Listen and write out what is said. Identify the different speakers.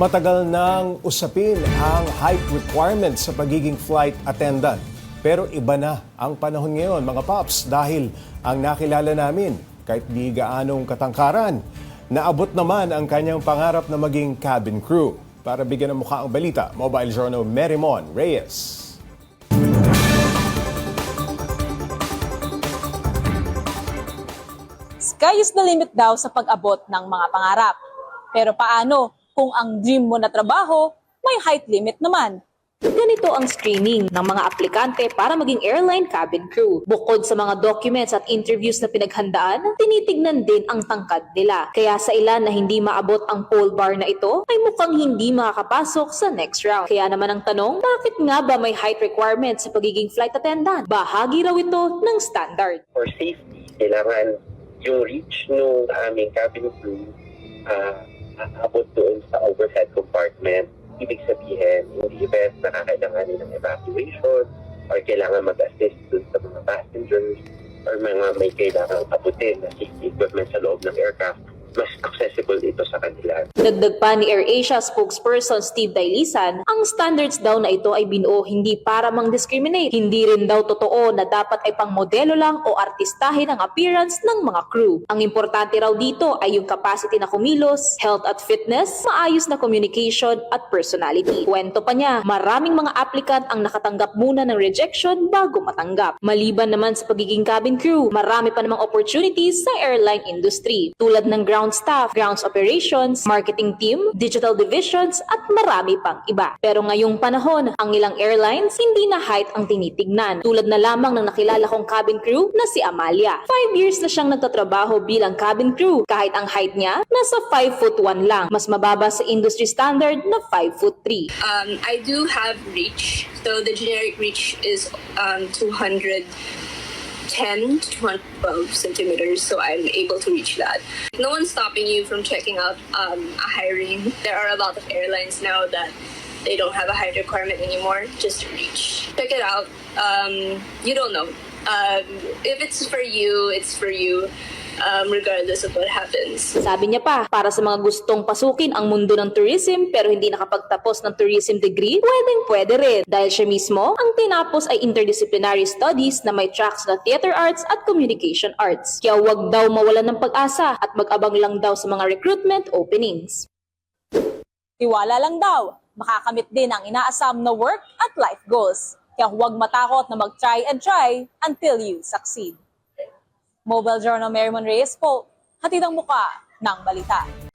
Speaker 1: Matagal nang usapin ang height requirements sa pagiging flight attendant. Pero iba na ang panahon ngayon mga paps dahil ang nakilala namin kahit di gaanong katangkaran, naabot naman ang kanyang pangarap na maging cabin crew. Para bigyan ng mukha ang balita, Mobile Journal Merimon Reyes.
Speaker 2: Sky is the limit daw sa pag-abot ng mga pangarap. Pero paano kung ang dream mo na trabaho may height limit naman?
Speaker 3: Ganito ang screening ng mga aplikante para maging airline cabin crew. Bukod sa mga documents at interviews na pinaghandaan, tinitignan din ang tangkad nila. Kaya sa ilan na hindi maabot ang pole bar na ito, ay mukhang hindi makakapasok sa next round. Kaya naman ang tanong, bakit nga ba may height requirements sa pagiging flight attendant? Bahagi raw ito ng standard.
Speaker 4: for safety, kailangan yung reach ng aming cabin crew uh, aabot doon sa overhead compartment. Ibig sabihin, in the event na kakailanganin ng evacuation or kailangan mag-assist doon sa mga passengers or mga may kailangang abutin na safety equipment sa loob ng aircraft, mas accessible ito sa kanila.
Speaker 3: Dagdag pa ni AirAsia spokesperson Steve Dailisan, ang standards daw na ito ay binuo hindi para mang-discriminate. Hindi rin daw totoo na dapat ay pang modelo lang o artistahin ang appearance ng mga crew. Ang importante raw dito ay yung capacity na kumilos, health at fitness, maayos na communication at personality. Kwento pa niya, maraming mga applicant ang nakatanggap muna ng rejection bago matanggap. Maliban naman sa pagiging cabin crew, marami pa namang opportunities sa airline industry tulad ng ground staff, grounds operations, marketing team, digital divisions at marami pang iba. Pero ngayong panahon, ang ilang airlines hindi na height ang tinitignan. Tulad na lamang ng nakilala kong cabin crew na si Amalia. Five years na siyang nagtatrabaho bilang cabin crew. Kahit ang height niya, nasa 5 foot 1 lang. Mas mababa sa industry standard na 5 foot 3.
Speaker 5: Um, I do have reach. So the generic reach is um, 210 to 12 centimeters. So I'm able to reach that. No one's stopping you from checking out um, a hiring. There are a lot of airlines now that they don't have a height requirement anymore. Just to reach. Check it out. Um, you don't know. Um, if it's for you, it's for you. Um, regardless of what happens.
Speaker 3: Sabi niya pa, para sa mga gustong pasukin ang mundo ng tourism pero hindi nakapagtapos ng tourism degree, pwedeng pwede rin. Dahil siya mismo, ang tinapos ay interdisciplinary studies na may tracks na theater arts at communication arts. Kaya wag daw mawalan ng pag-asa at mag-abang lang daw sa mga recruitment openings.
Speaker 2: Tiwala lang daw, makakamit din ang inaasam na work at life goals. Kaya huwag matakot na mag-try and try until you succeed. Mobile Journal Merriman Reyes po, hatid ang muka ng balita.